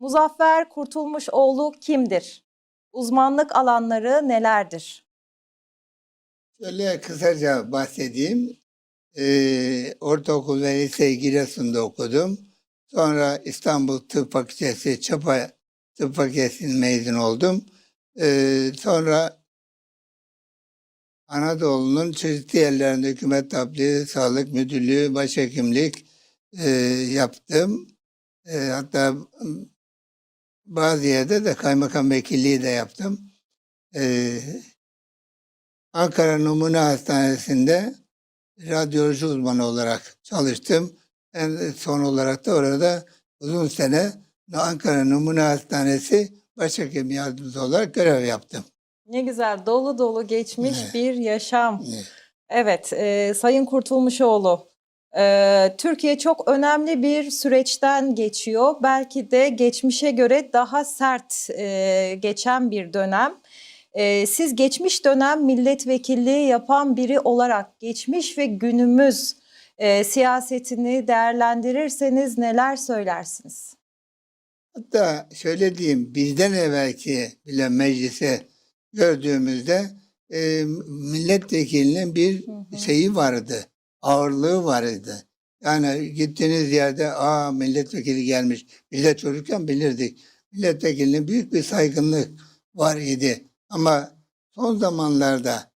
Muzaffer Kurtulmuşoğlu kimdir? Uzmanlık alanları nelerdir? Şöyle kısaca bahsedeyim. Ee, ortaokul ve liseyi Giresun'da okudum. Sonra İstanbul Tıp Fakültesi Çapa Tıp Fakültesi'nin mezun oldum. Ee, sonra Anadolu'nun çeşitli yerlerinde hükümet tabliği, sağlık müdürlüğü, başhekimlik e, yaptım. E, hatta yerde de kaymakam vekilliği de yaptım. E, Ankara Numune Hastanesi'nde radyoloji uzmanı olarak çalıştım. En son olarak da orada uzun sene Ankara Numune Hastanesi başhekim yardımcısı olarak görev yaptım. Ne güzel dolu dolu geçmiş Evet. bir yaşam. Evet. Evet, e, Sayın Kurtulmuşoğlu, Türkiye çok önemli bir süreçten geçiyor. Belki de geçmişe göre daha sert e, geçen bir dönem. E, siz geçmiş dönem milletvekilliği yapan biri olarak geçmiş ve günümüz e, siyasetini değerlendirirseniz neler söylersiniz? Hatta şöyle diyeyim, bizden evvelki bile meclise gördüğümüzde e, milletvekilinin bir Hı hı. şeyi vardı, ağırlığı vardı. Yani gittiğiniz yerde aa milletvekili gelmiş. Biz de çocukken bilirdik. Milletvekilinin büyük bir saygınlık var idi. Ama son zamanlarda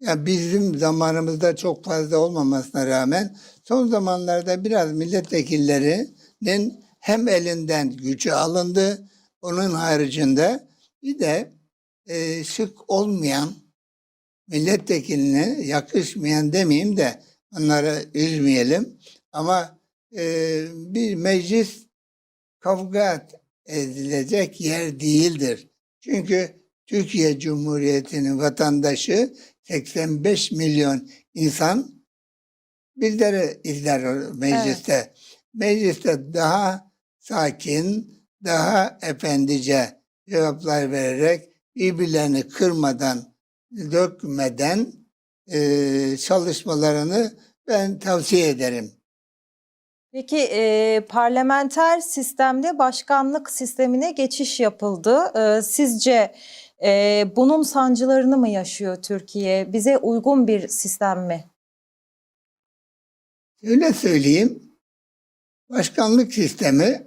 ya bizim zamanımızda çok fazla olmamasına rağmen son zamanlarda biraz milletvekillerinin hem elinden gücü alındı, onun haricinde bir de e, şık olmayan milletvekiline yakışmayan demeyeyim de onları üzmeyelim. Ama e, bir meclis kavga edilecek yer değildir. Çünkü Türkiye Cumhuriyeti'nin vatandaşı 85 milyon insan bizleri izler mecliste. Mecliste daha sakin, daha efendice cevaplar vererek birbirlerini kırmadan, dökmeden eee, çalışmalarını ben tavsiye ederim. Peki e, parlamenter sistemde başkanlık sistemine geçiş yapıldı. E, sizce e, bunun sancılarını mı yaşıyor Türkiye? Bize uygun bir sistem mi? Öyle söyleyeyim, başkanlık sistemi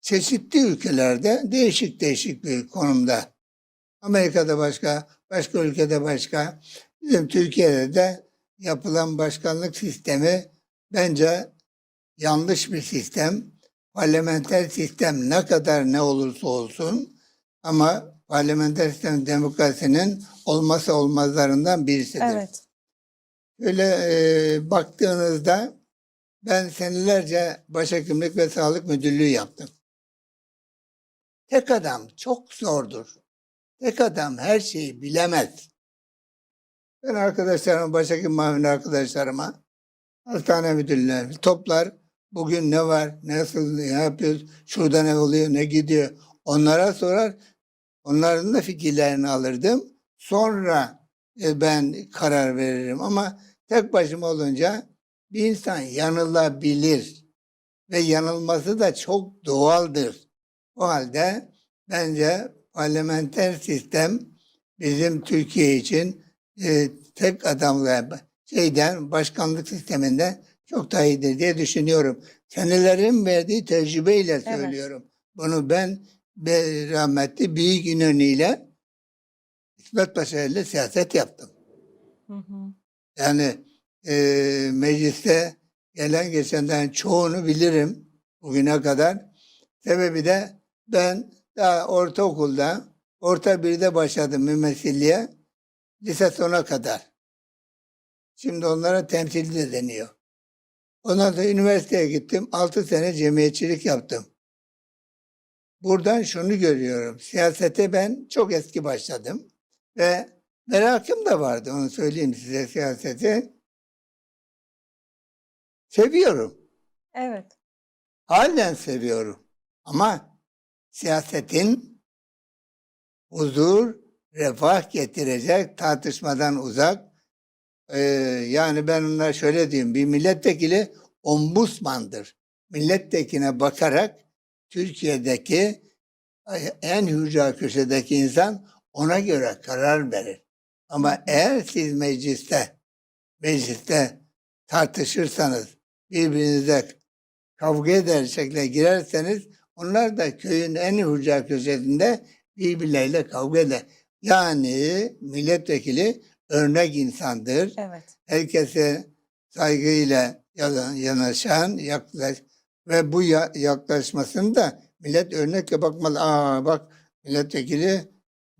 çeşitli ülkelerde değişik değişik bir konumda. Amerika'da başka, başka ülkede başka. Bizim Türkiye'de de yapılan başkanlık sistemi bence yanlış bir sistem. Parlamenter sistem ne kadar ne olursa olsun ama parlamenter sistem demokrasinin olmazsa olmazlarından birisidir. Evet. Öyle e, baktığınızda ben senelerce başhekimlik ve sağlık müdürlüğü yaptım. Tek adam çok zordur. Tek adam her şeyi bilemez. Ben arkadaşlarıma, başhekim mamur arkadaşlarıma hastane müdürlerine toplar. Bugün ne var, nasıl, ne yapıyoruz, şurada ne oluyor, ne gidiyor. Onlara sorar. Onların da fikirlerini alırdım. Sonra e, ben karar veririm. Ama tek başıma olunca bir insan yanılabilir. Ve yanılması da çok doğaldır. O halde bence parlamenter sistem bizim Türkiye için e, tek adamla şeyden başkanlık sisteminden çok daha iyidir diye düşünüyorum. Senelerin verdiği tecrübeyle söylüyorum. Bunu ben be- rahmetli Büyük İnönü ile İsmet Paşa ile siyaset yaptım. Hı hı. Yani e, mecliste gelen geçenden çoğunu bilirim bugüne kadar. Sebebi de ben daha ortaokulda, orta birde başladım mümessilliğe, lise sona kadar. Şimdi onlara temsilci de deniyor. Ondan sonra üniversiteye gittim, 6 sene cemiyetçilik yaptım. Buradan şunu görüyorum, siyasete ben çok eski başladım ve merakım da vardı, onu söyleyeyim size siyaseti. Seviyorum. Evet. Halen seviyorum. Ama siyasetin huzur, refah getirecek tartışmadan uzak. Ee, yani ben ona şöyle diyeyim. Bir milletvekili ombudsmandır. Milletvekiline bakarak Türkiye'deki en hücra köşedeki insan ona göre karar verir. Ama eğer siz mecliste mecliste tartışırsanız birbirinize kavga eder şekle girerseniz onlar da köyün en hücra köşesinde birbirleriyle kavga eder. Yani milletvekili örnek insandır Evet. herkese saygıyla yana- yanaşan yaklaş ve bu ya- yaklaşmasını da millet örnekle bakmalı. Aa bak milletvekili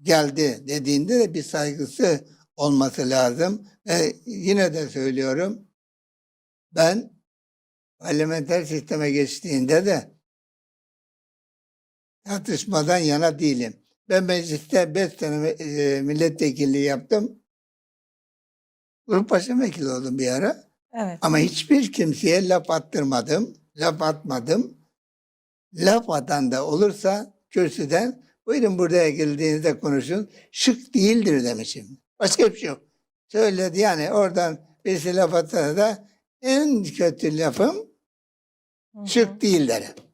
geldi dediğinde de bir saygısı olması lazım. Ve yine de söylüyorum ben parlamenter sisteme geçtiğinde de tartışmadan yana değilim. Ben mecliste 5 sene e, milletvekilliği yaptım. Grup başkan vekili oldum bir ara. Evet. Ama hiçbir kimseye laf attırmadım. Laf atmadım. Laf atan da olursa kürsüden buyurun buraya geldiğinizde konuşun. Şık değildir demişim. Başka bir şey yok. Söyledi yani oradan birisi laf atsa da en kötü lafım Hı hı. şık değil derim.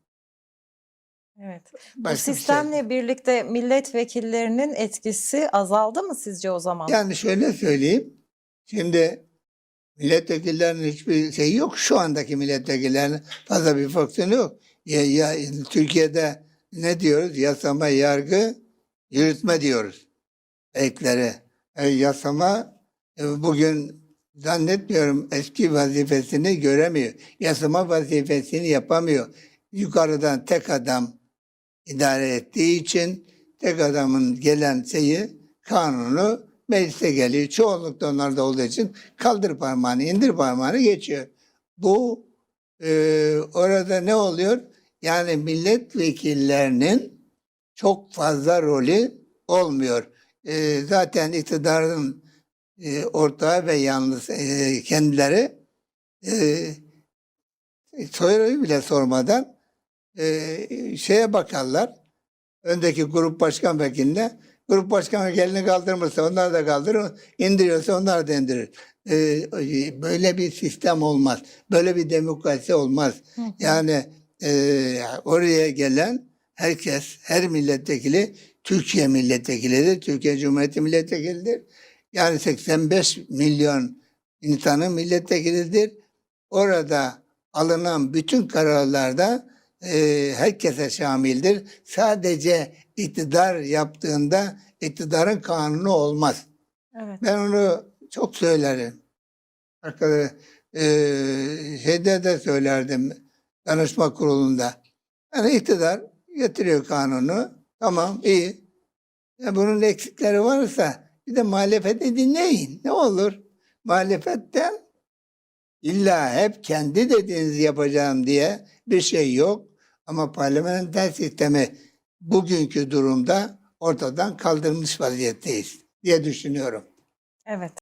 Evet. Bu Başka bir şey sistemle birlikte milletvekillerinin etkisi azaldı mı sizce o zaman? Yani şöyle söyleyeyim. Şimdi milletvekillerinin hiçbir şeyi yok. Şu andaki milletvekillerinin fazla bir fonksiyonu yok. Ya, ya, Türkiye'de ne diyoruz? Yasama, yargı, yürütme diyoruz. Ekleri. E, yasama e, bugün zannetmiyorum eski vazifesini göremiyor. Yasama vazifesini yapamıyor. Yukarıdan tek adam idare ettiği için tek adamın gelen şeyi kanunu meclise geliyor. Çoğunlukta onlarda olduğu için kaldır parmağını, indir parmağını geçiyor. Bu e, orada ne oluyor? Yani milletvekillerinin çok fazla rolü olmuyor. E, zaten iktidarın e, ortağı ve yalnız e, kendileri e, soyları bile sormadan e, şeye bakarlar. Öndeki grup başkan vekiline grup başkan vekilini kaldırmışsa onlar da kaldırır. indiriyorsa onlar da indirir. E, böyle bir sistem olmaz. Böyle bir demokrasi olmaz. Hı. Yani e, oraya gelen herkes, her milletvekili Türkiye milletvekilidir. Türkiye Cumhuriyeti milletvekilidir. Yani 85 milyon insanın milletvekilidir. Orada alınan bütün kararlarda e, herkese şamildir. Sadece iktidar yaptığında iktidarın kanunu olmaz. Evet. Ben onu çok söylerim. Arkadaş, e, şeyde de söylerdim danışma kurulunda. Yani iktidar getiriyor kanunu. Tamam iyi. Ya bunun eksikleri varsa bir de muhalefeti dinleyin. Ne olur? Muhalefetten illa hep kendi dediğinizi yapacağım diye bir şey yok. Ama parlamenter sistemi bugünkü durumda ortadan kaldırmış vaziyetteyiz diye düşünüyorum. Evet.